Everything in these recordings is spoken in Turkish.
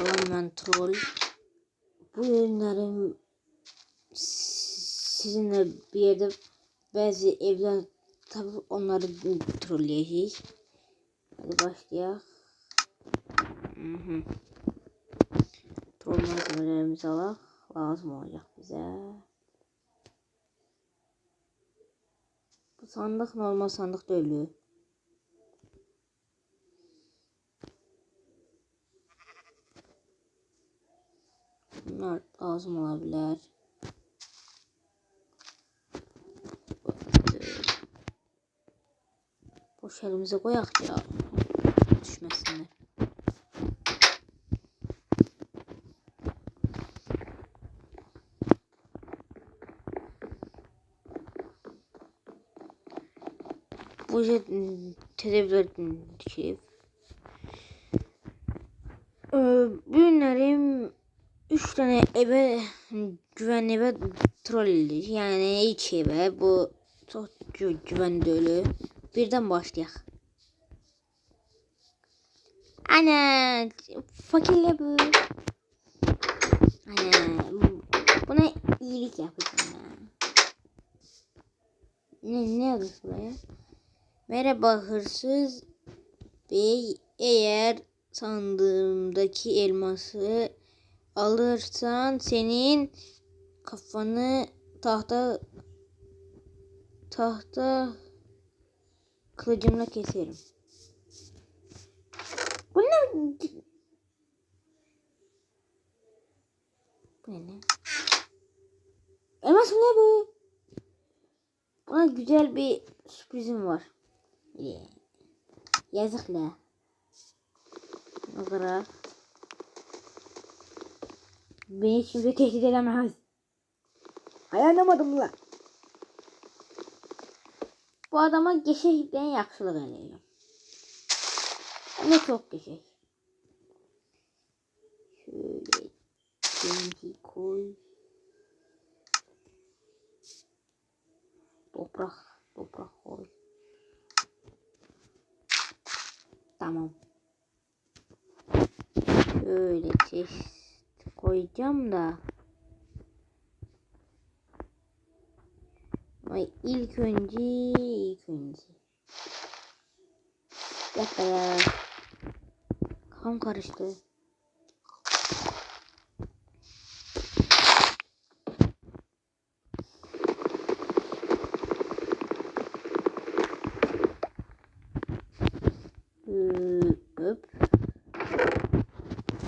Salam ben troll. Bu ürünlerim sizinle bir yerde bazı evler tabi onları trolleyeceğiz. Hadi başlayalım. Hı. Troll malzemelerimizi alalım. Lazım olacak bize. Bu sandık normal sandık değil. Bunlar lazım olabilir. Boş elimize koyak ya. Düşmesinler. Bu jet televizyon şey. Ee, Ürünlerim 3 tane eve güvenli eve troll edilir. Yani hiç eve bu çok gü güvenli ölü. Birden başlayaq. Ana fakirle bu. Ana buna iyilik yapacağım ya. Ne, ne yazmış buraya? Merhaba hırsız bey eğer sandığımdaki elması alırsan senin kafanı tahta tahta kılıcımla keserim. Bu ne? Bu ne? Elmas ne bu? Buna güzel bir sürprizim var. Yeah. Yazık la. Olarak. Beni şimdi tehdit edemez. Dayanamadım la. Bu adama geçekten yaxşılıq eləyirəm. Ne çok geçek. Şöyle TNT koy. Toprak, toprak koy. Tamam. Şöyle çeşit koyacağım da. Ay ilk önce ilk önce. Bir dakika ya. Kafam karıştı. Öp.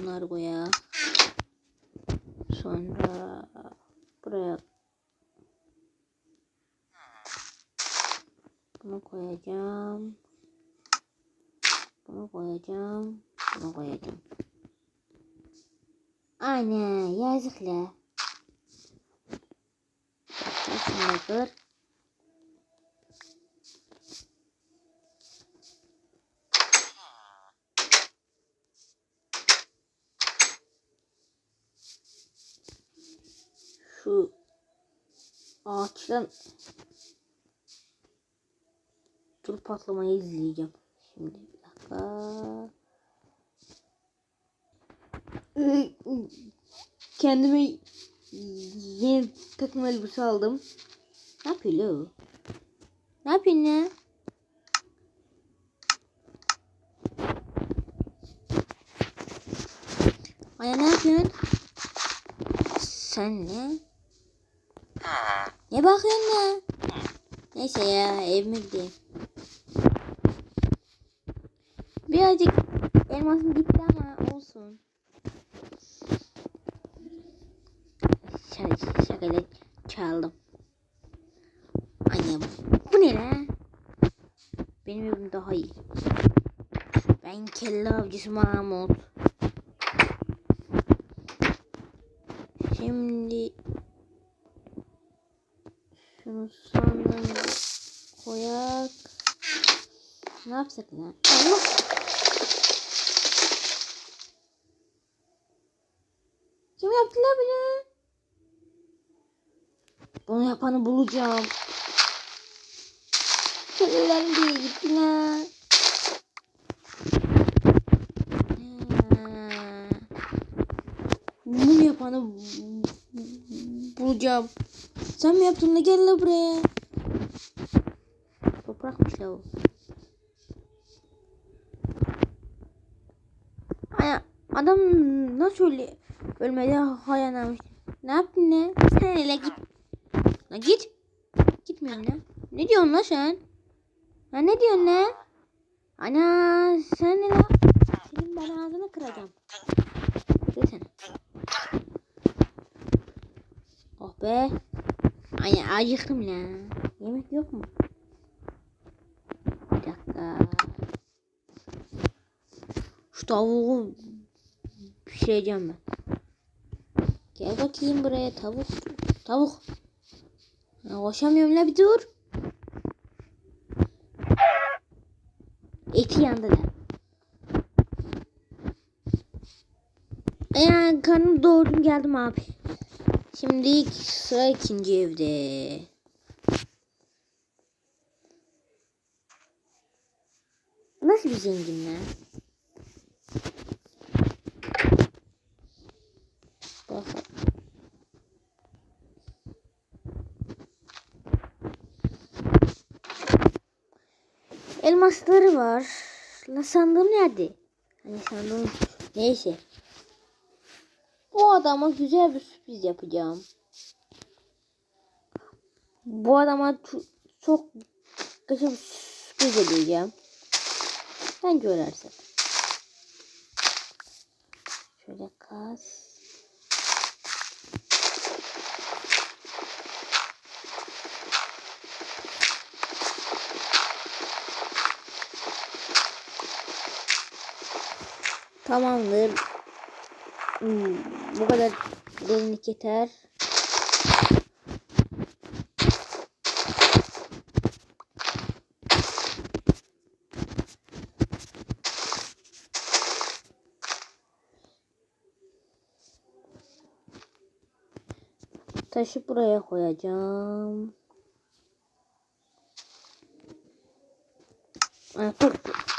Bunları koyalım. Sonra buraya bunu koyacağım. Bunu koyacağım. Bunu koyacağım. Ana yazık la. Şunu Şu ağaçtan dur patlamayı izleyeceğim. Şimdi bir dakika. Kendime yeni takım elbise aldım. Ne yapıyor o? Ne yapıyorsun ya? Aya ne yapıyorsun? Sen ne? Ne bakıyorsun ya? Neyse ya evime. Birazcık elmasım gitti ama olsun. Şaka, şakayla çaldım. Anne bu ne lan? Benim evim daha iyi. Ben kelle avcısı Mahmut. Şimdi sandığımıza koyak. Ne yapsak lan? Allah! Kim yaptı lan bunu? Bunu yapanı bulacağım. Kedilerim diye gitti lan. Ha. topraklarını bu- bu- bulacağım. Sen mi yaptın da gel la buraya. Toprakmış la o. Ay, adam nasıl öyle ölmedi hayanamış. Ne yaptın ne? Sen hele git. La git. Gitmiyorum ne? Ne diyorsun la sen? Ha ne diyorsun ne? Ana sen ne la? Senin ben ağzını kıracağım. Desene. Oh be. Ay acıktım la. Yemek yok mu? Bir dakika. Şu tavuğu pişireceğim ben. Gel bakayım buraya tavuk. Tavuk. Ya, koşamıyorum la bir dur. Eti yandı da. Yani karnım doğurdum geldim abi. Şimdi sıra ikinci evde. Nasıl bir zenginler? Bak. Elmasları var. La sandığım nerede? Hani sandığım neyse. Bu adama güzel bir sürpriz yapacağım. Bu adama ço- çok güzel bir sürpriz edeceğim. Ben görersen. Şöyle kas. Tamamdır. Hmm, bu kadar derinlik yeter. Taşı buraya koyacağım.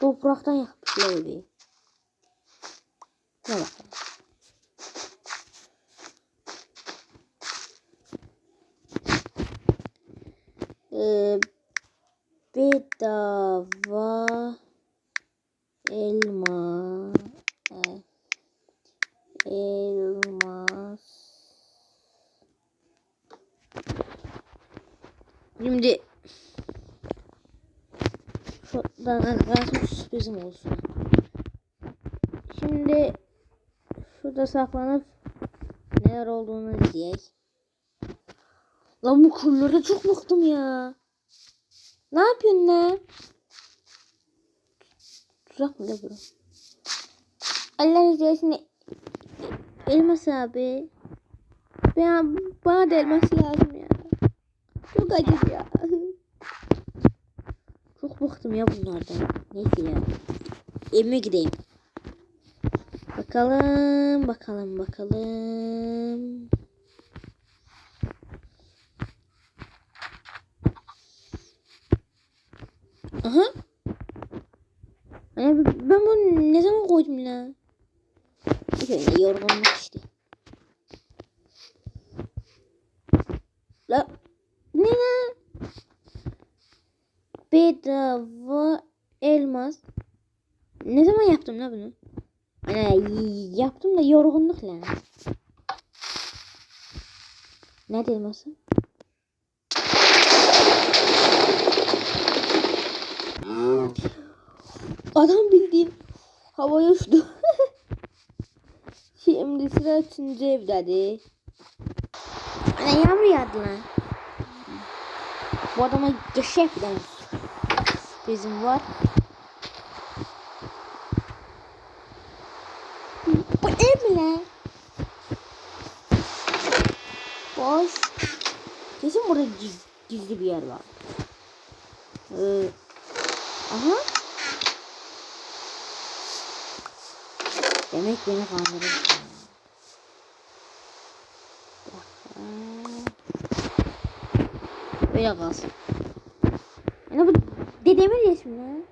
Topraktan yapmışlar evi. Ne bakalım. Ee, bedava elma e, elmas. Şimdi şuradan arkadaşım sürprizim olsun. Şimdi şurada saklanıp neler olduğunu izleyek Lan bu kurlara çok bıktım ya. Ne yapıyorsun lan? Tuzak mı ne bu? Allah rızasını elmas abi. Ben, bana da elmas lazım ya. Çok acı ya. Çok bıktım ya bunlardan. Neyse ya. Evime gideyim. Bakalım, bakalım, bakalım. Aha. Hani ben bunu ne zaman koydum la? Şöyle yorgunluk işte. La ne la? Bedava elmas. Ne zaman yaptım la bunu? Hani yaptım da yorgunluk la. Nerede elması? Adam bildiğin havaya uçtu. Şimdi sıra üçüncü evdeydi. Ana yağmur yağdı lan. Bu adama gerçekten bizim var. Bu ev mi lan? Boş. Kesin burada giz- gizli bir yer var. Ee, aha. Demek beni kandırır. Böyle kalsın. Ana bu dedemin resmi Allah.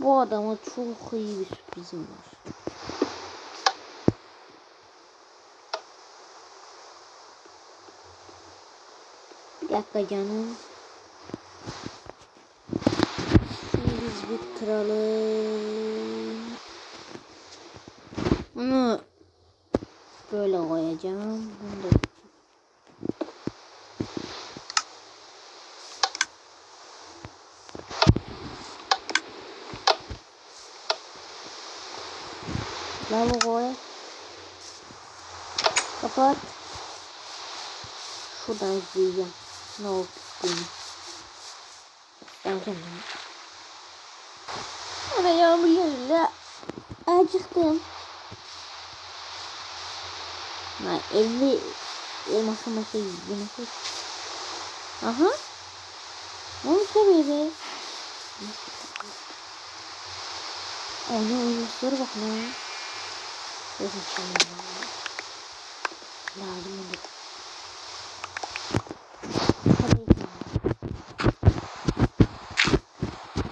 Bu adama çok iyi bir sürprizim var. Canım. Şimdi biz bir kıralım. Bunu böyle koyacağım. Bunu da Lava koy. Kapat. Şuradan izleyeceğim. Ne oldu gittiğini. Göstereceğim bunu. Ana yağmur yağıyor. Acıktım. Ben evli elması maşı yemek Aha. Ne oldu böyle? Ana oyunculara bak çalıyor. Lazım olur. Hadi.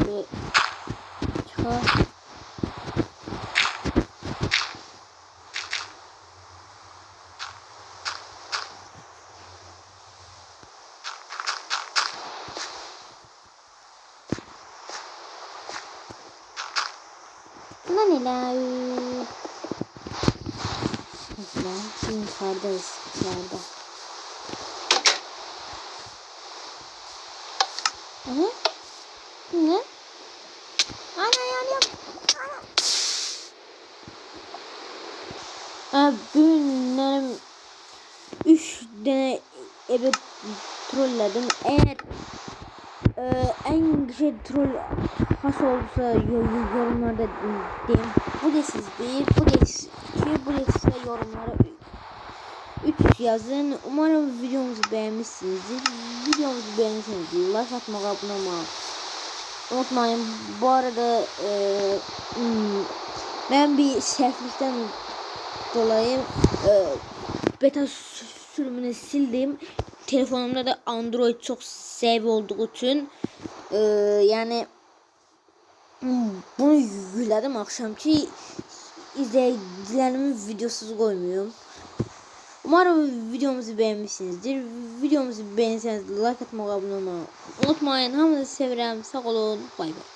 Ve çıkar. Bunlar neler? Mesela şimdi yukarıdayız. Yukarıda. Aha. Bu Ne? Ana yanıyorum. Ana. Aa, Bugünlerim üç tane eve trolledim. Eğer e, en güzel troll has yo- yorumlarda deyin. Bu da siz değil, bu da siz bu da size yorumlara 3 yazın. Umarım videomuzu beğenmişsinizdir. Videomuzu beğendiyseniz like atmayı, abone olmayı unutmayın. Bu arada e, hmm, ben bir seflikten dolayı e, beta sürümünü sildim. Telefonumda da Android çok sev olduğu için e, yani hmm, bunu yükledim akşamki izleyicilerimin videosuz koymuyorum. Umarım videomuzu beğenmişsinizdir. Videomuzu beğenirseniz like atmayı, abone olmayı unutmayın. Hamınızı sevirəm. Sağ olun. Bay bay.